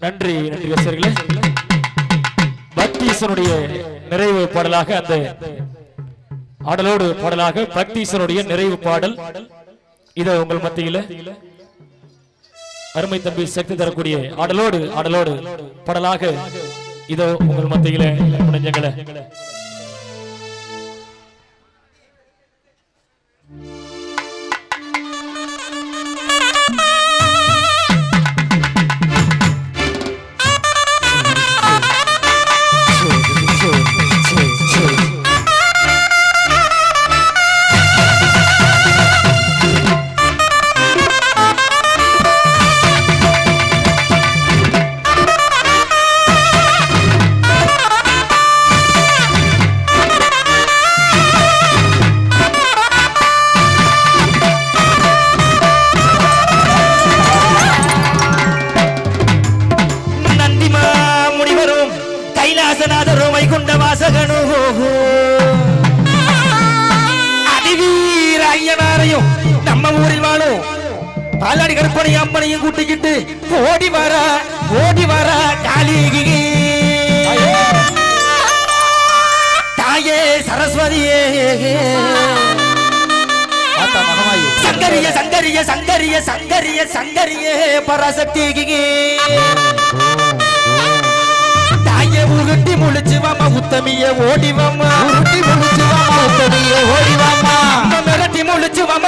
நன்றி நன்றி ரசிகர்களே பக்தீசனுடைய நிறைவு பாடலாக அந்த ஆடலோடு பாடலாக பக்தீசனுடைய நிறைவு பாடல். இத உங்கள் மத்தியில. அருமை தம்பி சக்தி தரக்கூடிய ஆடலோடு ஆடலோடு பாடலாக இதோ உங்கள் மத்தியில. முடிஞ்சங்களை. ஊரில் வாழும் பாலாடி கருப்பனை அம்மனையும் கூட்டிக்கிட்டு ஓடி வர ஓடி வர காளிகி தாயே சரஸ்வதியே. சங்கரிய சங்கரிய சங்கரிய சங்கரிய சங்கரிய பராசக்தி தாயே உருட்டி முழிச்சு வாமா உத்தமிய ஓடி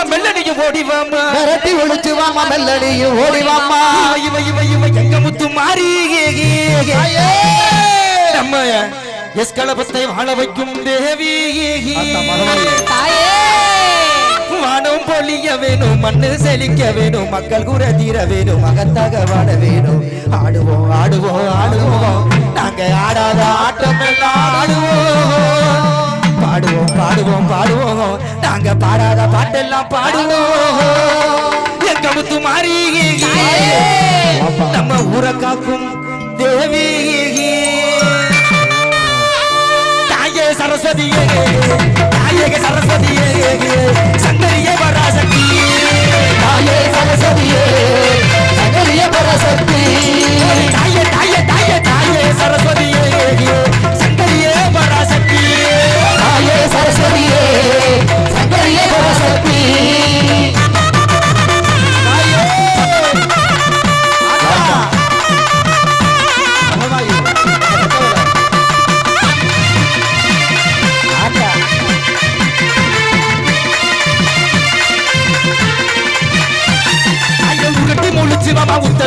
முழிச்சு வாமா மெல்லடியும் ஓடி வாமா. மிரட்டி ஒழிச்சு வாமா மெல்லடியும் ஓடி வாமா. இவ இவ இவ எங்க முத்து மாறி நம்ம எஸ் கலபத்தை வாழ வைக்கும் தேவி வானம் பொழிய வேணும் மண்ணு செழிக்க வேணும் மக்கள் கூற தீர வேணும் மகத்தாக வாழ வேணும். ஆடுவோம் ஆடுவோம் ஆடுவோம். நாங்க ஆடாத ஆட்டம் எல்லாம் ஆடுவோம். பாடுவோம் பாடுவோம் பாடுவோம். நாங்க பாடாத பாட்டெல்லாம் பாடுவோம். எங்க முத்து மாறி நம்ம ஊரை காக்கும் தேவி தாயே சரஸ்வதியே தாயே சரஸ்வதியே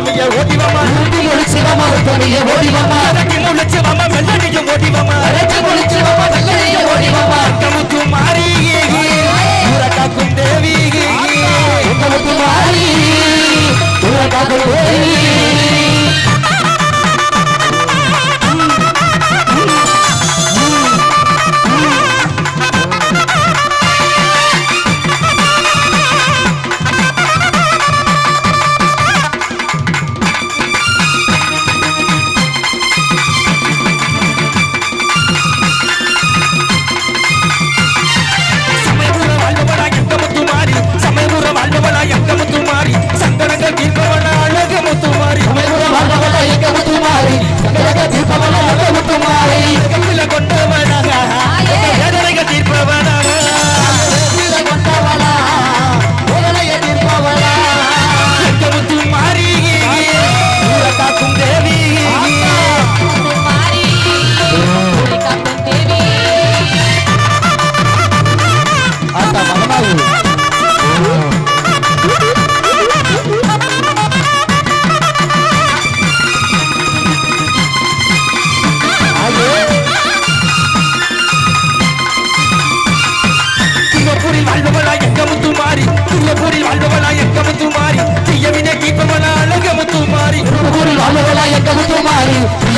வாமா. உத்தமிய ஓடி வாமா. உருட்டி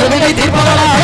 சுவினை தீர்ப்பவனாக